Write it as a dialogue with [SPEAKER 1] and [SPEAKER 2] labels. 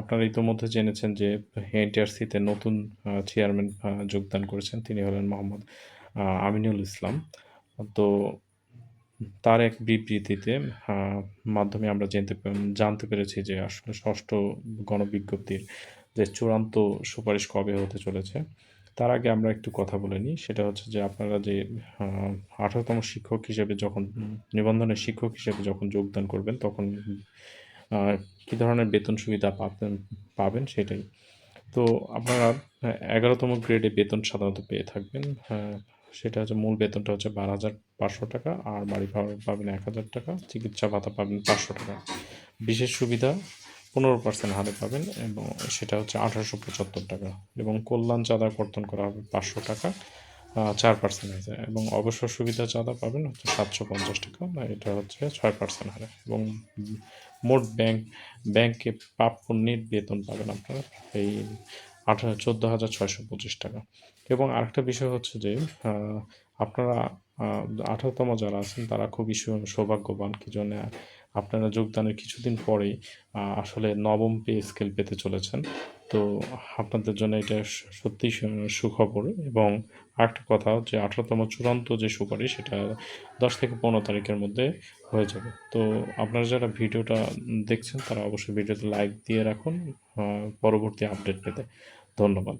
[SPEAKER 1] আপনারা ইতোমধ্যে জেনেছেন যে এনটিআরসিতে নতুন চেয়ারম্যান যোগদান করেছেন। তিনি হলেন মোহাম্মদ আমিনুল ইসলাম। তো তার এক বিবৃতিতে মাধ্যমে আমরা জানতে জানতে পেরেছি যে আসলে ষষ্ঠ গণবিজ্ঞপ্তির যে চূড়ান্ত সুপারিশ কবে হতে চলেছে। তার আগে আমরা একটু কথা বলে নিই। সেটা হচ্ছে যে আপনারা যে আঠারোতম শিক্ষক হিসেবে যখন, নিবন্ধনের শিক্ষক হিসেবে যখন যোগদান করবেন, তখন কী ধরনের বেতন সুবিধা পাবেন পাবেন সেটাই। তো আপনারা এগারোতম গ্রেডে বেতন সাধারণত পেয়ে থাকবেন। আ সেটা হচ্ছে মূল বেতনটা হচ্ছে ৳১২,৫০০ আর বাড়ি ভাড়া পাবেন ৳১,০০০ চিকিৎসা ভাতা পাবেন ৳৫০০ বিশেষ সুবিধা ১৫% হারে পাবেন এবং সেটা হচ্ছে ৳১৮৭৫ এবং কল্যাণ চাঁদা কর্তন করা হবে ৳৫০০ আ ৪% হারে এবং অবসর সুবিধা চাঁদা পাবেন হচ্ছে ৳৭৫০ আ এটা হচ্ছে ছয় পার্সেন্ট হারে এবং মোট ব্যাংক ব্যাংকে প্রাপ্য নেট বেতন পাবেন আপনারা এই আঠা ৳১৪,৬২৫ এবং আরেকটা বিষয় হচ্ছে যে আপনারা আঠারোতম যারা আছেন তারা খুবই সৌভাগ্যবান। কি জন্য আপনারা যোগদানের কিছুদিন পরেই আসলে নবম পে স্কেল পেতে চলেছেন। তো আপনাদের জন্য এটা সত্যি সুখবর এবং আরেকটা কথা যে আঠারোতম চূড়ান্ত যে সুপারিশ সেটা ১০ থেকে ১৫ তারিখের মধ্যে হয়ে যাবে। তো আপনারা যারা ভিডিওটা দেখছেন তারা অবশ্যই ভিডিওতে লাইক দিয়ে রাখুন পরবর্তী আপডেট পেতে। ধন্যবাদ।